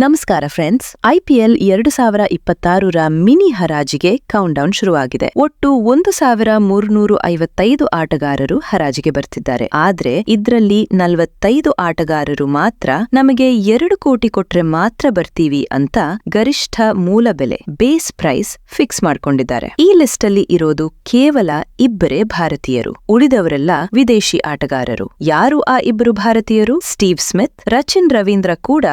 ನಮಸ್ಕಾರ friends IPL ಎರಡು ಸಾವಿರ ಇಪ್ಪತ್ತಾರರ ಮಿನಿ ಹರಾಜಿಗೆ ಕೌಂಟ್ ಡೌನ್ ಶುರುವಾಗಿದೆ. ಒಟ್ಟು ಒಂದು ಸಾವಿರ ಮೂರ್ನೂರು ಐವತ್ತೈದು ಆಟಗಾರರು ಹರಾಜಿಗೆ ಬರ್ತಿದ್ದಾರೆ. ಆದ್ರೆ ಇದ್ರಲ್ಲಿ ನಲವತ್ತೈದು ಆಟಗಾರರು ಮಾತ್ರ ನಮಗೆ ಎರಡು ಕೋಟಿ ಕೊಟ್ರೆ ಮಾತ್ರ ಬರ್ತೀವಿ ಅಂತ ಗರಿಷ್ಠ ಮೂಲ ಬೆಲೆ ಬೇಸ್ ಪ್ರೈಸ್ ಫಿಕ್ಸ್ ಮಾಡ್ಕೊಂಡಿದ್ದಾರೆ. ಈ ಲಿಸ್ಟ್ ಅಲ್ಲಿ ಇರೋದು ಕೇವಲ ಇಬ್ಬರೇ ಭಾರತೀಯರು. ಉಳಿದವರೆಲ್ಲ ವಿದೇಶಿ ಆಟಗಾರರು. ಯಾರು ಆ ಇಬ್ಬರು ಭಾರತೀಯರು? ಸ್ಟೀವ್ ಸ್ಮಿತ್, ರಚಿನ್ ರವೀಂದ್ರ ಕೂಡ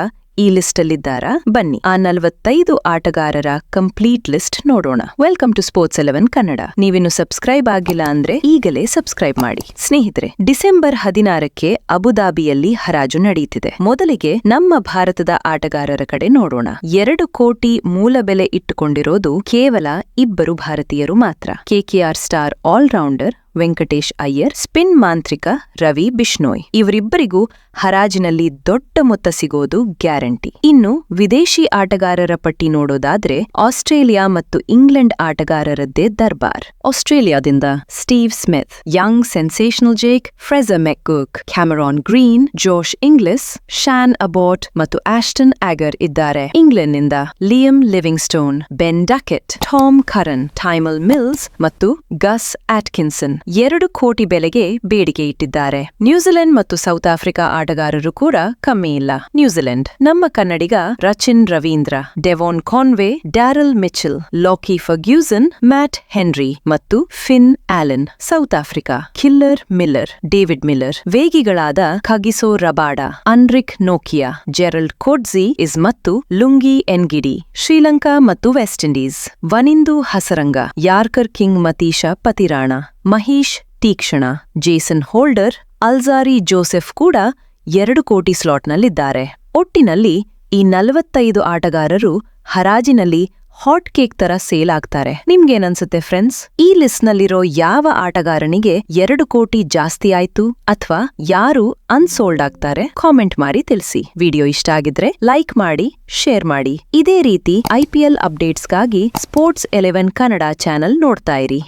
ಈ ಲಿಸ್ಟ್ ಅಲ್ಲಿದ್ದಾರಾ ಬನ್ನಿ, ಆ ನಲವತ್ತೈದು ಆಟಗಾರರ ಕಂಪ್ಲೀಟ್ ಲಿಸ್ಟ್ ನೋಡೋಣ. Welcome to sports eleven Kannada. ನೀವಿನ್ನು ಸಬ್ಸ್ಕ್ರೈಬ್ ಆಗಿಲ್ಲ ಅಂದ್ರೆ ಈಗಲೇ ಸಬ್ಸ್ಕ್ರೈಬ್ ಮಾಡಿ. ಸ್ನೇಹಿತರೆ, ಡಿಸೆಂಬರ್ ಹದಿನಾರಕ್ಕೆ ಅಬುದಾಬಿಯಲ್ಲಿ ಹರಾಜು ನಡೆಯುತ್ತಿದೆ ಮೊದಲಿಗೆ ನಮ್ಮ ಭಾರತದ ಆಟಗಾರರ ಕಡೆ ನೋಡೋಣ. ಎರಡು ಕೋಟಿ ಮೂಲ ಬೆಲೆ ಇಟ್ಟುಕೊಂಡಿರೋದು ಕೇವಲ ಇಬ್ಬರು ಭಾರತೀಯರು ಮಾತ್ರ. KKR star allrounder Venkatesh Iyer, spin ಮಾಂತ್ರಿಕ ರವಿ ಬಿಷ್ಣೋಯ್. ಇವರಿಬ್ಬರಿಗೂ ಹರಾಜಿನಲ್ಲಿ ದೊಡ್ಡ ಮೊತ್ತ ಸಿಗೋದು ಗ್ಯಾರಂಟಿ. ಇನ್ನು ವಿದೇಶಿ ಆಟಗಾರರ ಪಟ್ಟಿ ನೋಡೋದಾದ್ರೆ ಆಸ್ಟ್ರೇಲಿಯಾ ಮತ್ತು ಇಂಗ್ಲೆಂಡ್ ಆಟಗಾರರದ್ದೇ ದರ್ಬಾರ್. ಆಸ್ಟ್ರೇಲಿಯಾದಿಂದ Steve Smith, young sensational Jake Fraser McGurk, Cameron Green, Josh Inglis, Shaun Abbott ಮತ್ತು ಆಸ್ಟನ್ ಆಗರ್ ಇದ್ದಾರೆ. ಇಂಗ್ಲೆಂಡ್ನಿಂದ Liam Livingstone, Ben Duckett, Tom Curran, Tymal Mills ಮತ್ತು ಗಸ್ ಆಟ್ಕಿನ್ಸನ್. ಎರಡು ಕೋಟಿ ಬೆಲೆಗೆ ಬೇಡಿಕೆ ಇಟ್ಟಿದ್ದಾರೆ. ನ್ಯೂಜಿಲೆಂಡ್ ಮತ್ತು ಸೌತ್ ಆಫ್ರಿಕಾ ಆಟಗಾರರು ಕೂಡ ಕಮ್ಮಿ ಇಲ್ಲ. ನ್ಯೂಜಿಲೆಂಡ್, ನಮ್ಮ ಕನ್ನಡಿಗ Rachin Ravindra, Devon Conway, Daryl Mitchell, Lockie Ferguson Matt Henry ಮತ್ತು Finn Allen. South Africa killer Miller, David Miller, ವೇಗಿಗಳಾದ Kagiso Rabada, Anrich ನೋಕಿಯಾ, ಜೆರಲ್ಡ್ ಕೋಡ್ಜಿ ಇಸ್ ಮತ್ತು ಲುಂಗಿ ಎನ್ಗಿಡಿ, ಶ್ರೀಲಂಕಾ ಮತ್ತು West Indies. Wanindu Hasaranga, yorker king Matheesha Pathirana. Maheesh, Theekshana, Jason Holder, Alzarri Joseph ಕೂಡ ಎರಡು ಕೋಟಿ ಸ್ಲಾಟ್ನಲ್ಲಿದ್ದಾರೆ. ಒಟ್ಟಿನಲ್ಲಿ ಈ ನಲವತ್ತೈದು ಆಟಗಾರರು ಹರಾಜಿನಲ್ಲಿ ಹಾಟ್ ಕೇಕ್ ತರ ಸೇಲ್ ಆಗ್ತಾರೆ. ನಿಮ್ಗೇನನ್ಸುತ್ತೆ ಫ್ರೆಂಡ್ಸ್? ಈ ಲಿಸ್ಟ್ನಲ್ಲಿರೋ ಯಾವ ಆಟಗಾರನಿಗೆ ಎರಡು ಕೋಟಿ ಜಾಸ್ತಿ ಆಯ್ತು ಅಥವಾ ಯಾರು ಅನ್ಸೋಲ್ಡ್ ಆಗ್ತಾರೆ ಕಾಮೆಂಟ್ ಮಾಡಿ ತಿಳಿಸಿ. ವಿಡಿಯೋ ಇಷ್ಟ ಆಗಿದ್ರೆ ಲೈಕ್ ಮಾಡಿ, ಶೇರ್ ಮಾಡಿ. ಇದೇ ರೀತಿ ಐಪಿಎಲ್ ಅಪ್ಡೇಟ್ಸ್ಗಾಗಿ ಸ್ಪೋರ್ಟ್ಸ್ ಎಲೆವೆನ್ ಕನ್ನಡ ಚಾನೆಲ್ ನೋಡ್ತಾ ಇರಿ.